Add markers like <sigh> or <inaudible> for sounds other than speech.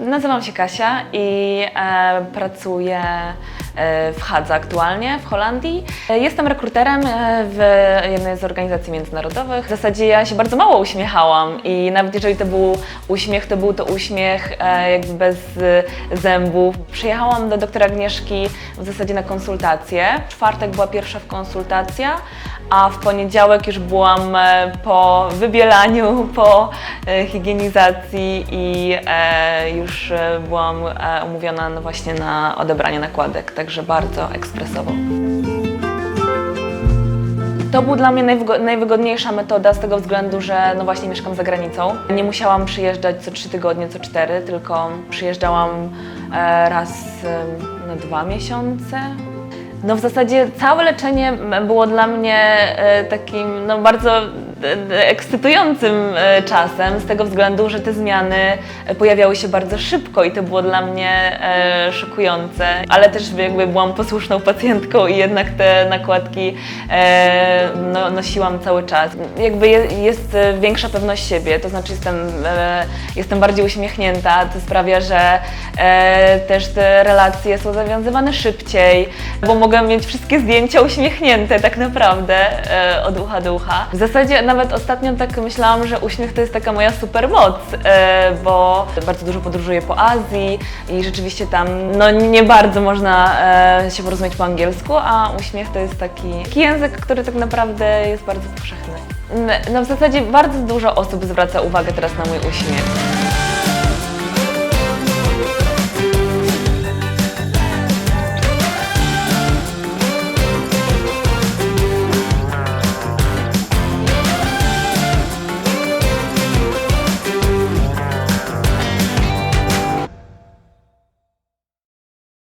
Nazywam się Kasia i e, pracuję e, w Hadze aktualnie w Holandii. E, Jestem rekruterem e, w jednej z organizacji międzynarodowych. W zasadzie ja się bardzo mało uśmiechałam i nawet jeżeli to był uśmiech, to był to uśmiech e, jakby bez e, zębów. Przyjechałam do doktora Agnieszki w zasadzie na konsultację. W czwartek była pierwsza konsultacja, a w poniedziałek już byłam e, po wybielaniu, <laughs> po e, higienizacji i e, już byłam umówiona no właśnie na odebranie nakładek, także bardzo ekspresowo. To była dla mnie najwygo- najwygodniejsza metoda z tego względu, że no właśnie mieszkam za granicą. Nie musiałam przyjeżdżać co trzy tygodnie, co cztery, tylko przyjeżdżałam raz na dwa miesiące. No w zasadzie całe leczenie było dla mnie e, takim no bardzo ekscytującym e, czasem z tego względu, że te zmiany e, pojawiały się bardzo szybko i to było dla mnie e, szokujące, ale też jakby byłam posłuszną pacjentką i jednak te nakładki e, no, nosiłam cały czas. Jakby je, jest e, większa pewność siebie, to znaczy jestem, e, jestem bardziej uśmiechnięta, to sprawia, że e, też te relacje są zawiązywane szybciej, bo mogę mieć wszystkie zdjęcia uśmiechnięte tak naprawdę e, od ucha do ucha. W zasadzie nawet ostatnio tak myślałam, że uśmiech to jest taka moja supermoc, e, bo bardzo dużo podróżuję po Azji i rzeczywiście tam no, nie bardzo można e, się porozumieć po angielsku, a uśmiech to jest taki, taki język, który tak naprawdę jest bardzo powszechny. No w zasadzie bardzo dużo osób zwraca uwagę teraz na mój uśmiech.